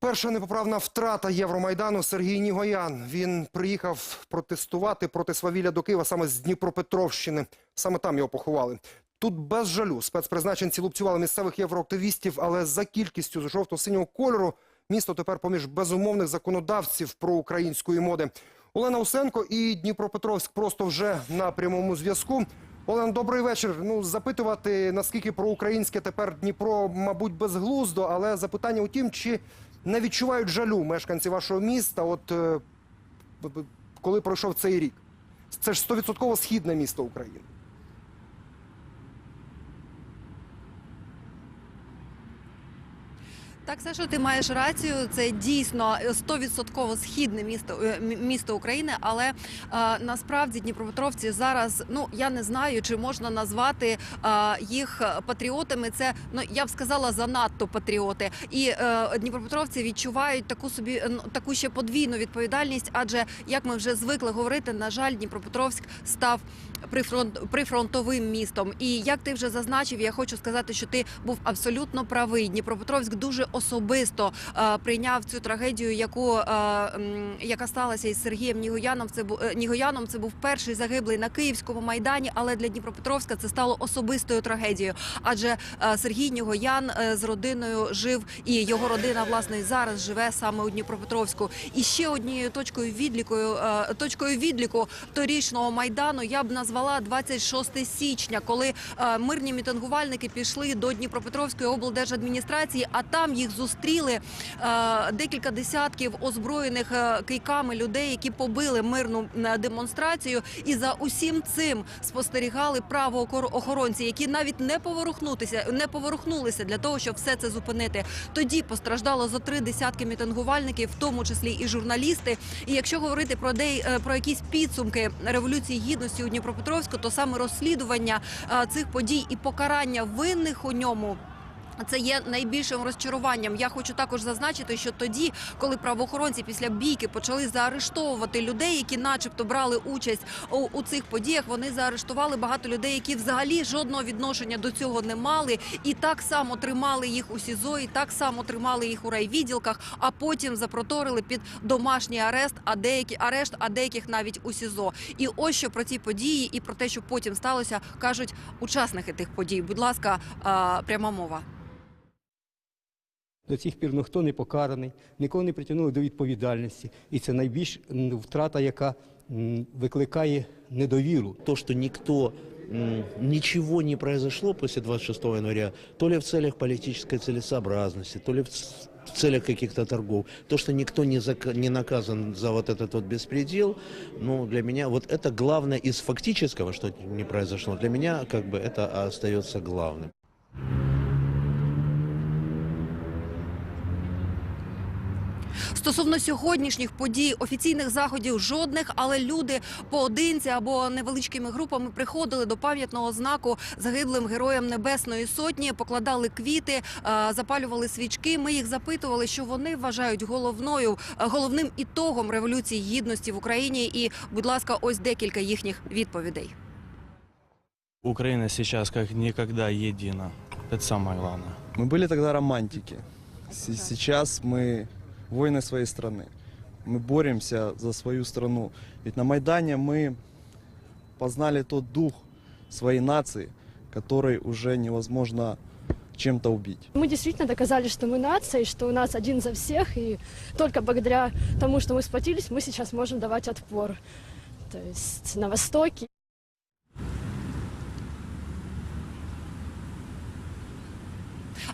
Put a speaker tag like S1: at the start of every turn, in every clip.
S1: Перша непоправна втрата Євромайдану Сергій Нігоян. Він приїхав протестувати проти свавілля до Києва саме з Дніпропетровщини. Саме там його поховали. Тут без жалю спецпризначенці лупцювали місцевих євроактивістів, але за кількістю жовто-синього кольору місто тепер поміж безумовних законодавців проукраїнської моди. Олена Усенко і Дніпропетровськ просто вже на прямому зв'язку. Олена, добрий вечір. Ну запитувати наскільки проукраїнське тепер Дніпро, мабуть, безглуздо, але запитання у тім, чи не відчувають жалю мешканці вашого міста, от е, коли пройшов цей рік. Це ж стовідсотково східне місто України.
S2: Так, Саша, ти маєш рацію. Це дійсно 100% східне місто е, місто України. Але е, насправді Дніпропетровці зараз, ну я не знаю, чи можна назвати е, їх патріотами. Це ну я б сказала занадто патріоти. І е, Дніпропетровці відчувають таку собі е, ну, таку ще подвійну відповідальність. Адже як ми вже звикли говорити, на жаль, Дніпропетровськ став прифронт прифронтовим містом. І як ти вже зазначив, я хочу сказати, що ти був абсолютно правий. Дніпропетровськ дуже особисто е, прийняв цю трагедію, яку е, яка сталася із Сергієм Нігояном. Це бу- е, Нігояном. Це був перший загиблий на київському майдані, але для Дніпропетровська це стало особистою трагедією. Адже Сергій Нігоян з родиною жив, і його родина власне зараз живе саме у Дніпропетровську. І ще однією точкою відлікою, точкою відліку торічного майдану я б назвала 26 січня, коли мирні мітингувальники пішли до Дніпропетровської облдержадміністрації, а там їх зустріли е, декілька десятків озброєних е, кийками людей, які побили мирну е, демонстрацію. І за усім цим спостерігали правоохоронці, які навіть не поворухнутися, не поворухнулися для того, щоб все це зупинити. Тоді постраждало за три десятки мітингувальників, в тому числі і журналісти. І якщо говорити про дей, про якісь підсумки революції гідності у Дніпропетровську, то саме розслідування цих подій і покарання винних у ньому. Це є найбільшим розчаруванням. Я хочу також зазначити, що тоді, коли правоохоронці після бійки почали заарештовувати людей, які, начебто, брали участь у, у цих подіях, вони заарештували багато людей, які взагалі жодного відношення до цього не мали, і так само тримали їх у СІЗО, і так само тримали їх у райвідділках, а потім запроторили під домашній арест, а деякі арешт, а деяких навіть у СІЗО. І ось що про ці події і про те, що потім сталося, кажуть учасники тих подій. Будь ласка, пряма мова.
S3: До цих пір ніхто не покараний, нікого не притягнули до відповідальності. І це найбільш м, втрата, яка м, викликає недовіру.
S4: то, что никто м, ничего не произошло после 26 января, то ли в целях политической целесообразности, то ли в ц- в целях каких-то торгов, то, что никто не, зак- не наказан за вот этот вот беспредел, ну, для меня вот это главное из фактического, что не произошло, для меня как бы это остается главным.
S2: Стосовно сьогоднішніх подій, офіційних заходів жодних, але люди поодинці або невеличкими групами приходили до пам'ятного знаку загиблим героям Небесної Сотні, покладали квіти, е, запалювали свічки. Ми їх запитували, що вони вважають головною е, головним ітогом революції гідності в Україні. І, будь ласка, ось декілька їхніх відповідей.
S5: Украина сейчас как никогда едина. Это самое главное.
S6: Мы были тогда романтики. С- Сейчас мы воины своей страны. Мы боремся за свою страну. Ведь на Майдане мы познали тот дух своей нации, который уже невозможно чем-то убить.
S7: Мы действительно доказали, что мы нация, и что у нас один за всех, и только благодаря тому, что мы сплотились, мы сейчас можем давать отпор. То есть на Востоке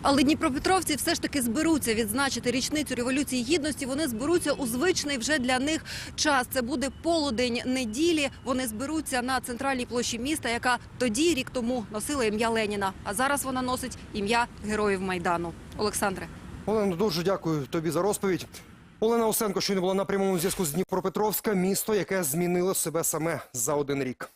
S2: Але дніпропетровці все ж таки зберуться відзначити річницю революції гідності. Вони зберуться у звичний вже для них час. Це буде полудень неділі. Вони зберуться на центральній площі міста, яка тоді рік тому носила ім'я Леніна. А зараз вона носить ім'я героїв майдану. Олександре.
S1: Олена, дуже дякую тобі за розповідь. Олена Усенко щойно була на прямому зв'язку з Дніпропетровська, місто, яке змінило себе саме за один рік.